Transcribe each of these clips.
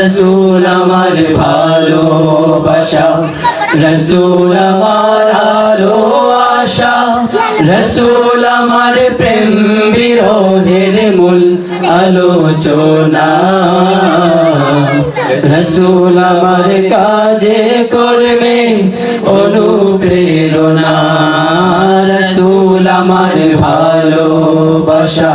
রসুল আমার ভালোবাসা, রসুল আমার আলো আশা, রসুল আমার প্রেম বিরোধের মূল আলোচনা। রসুল আমার কাজে করবে অনুপ্রেরণা, রসুল আমার ভালোবাসা।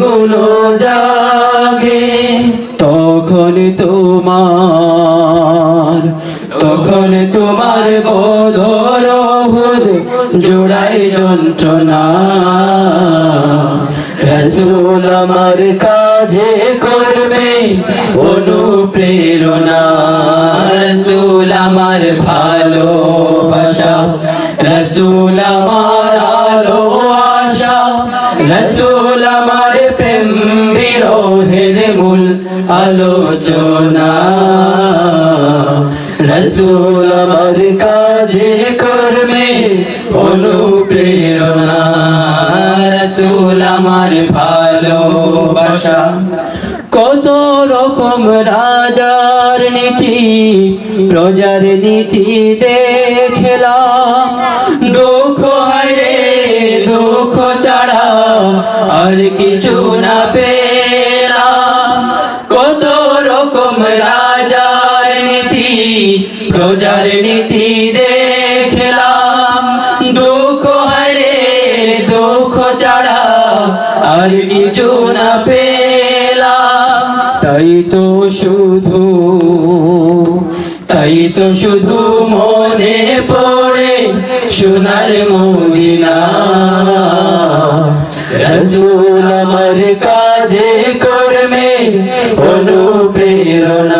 স্মৃতিগুলো জাগে, তখন তোমার তখন তোমার বোধর জোড়াই যন্ত্রণা। রসুল আমার কাজে করবে অনুপ্রেরণা। রসুল আমার ভালোবাসা। রসুল আমার বিরোহের মূল আলোচনা। রসুল আমার কাজে করবে অনুপ্রেরণা। রসুল আমার ভালোবাসা। কত রকম রাজার নীতি, প্রজার নীতি দেখলাম। দুঃখ হয় রে, দুঃখ ছাড়া আর কিছু না পেলাম প্রজার নীতি দেখলাম। দুঃখ হয় রে, দুঃখ ছাড়া আর কিছু না পেলাম। তাই তো শুধু, তাই তো শুধু মনে পড়ে সোনার মদিনা। রসুল আমার কাজে করবে অনুপ্রেরণা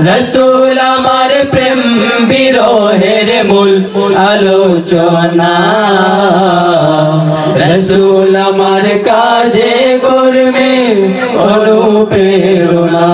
রসুল আমার প্রেম বিরোহের মূল আলোচনা। রসুল আমার কাজে করবে অনুপ্রেরণা।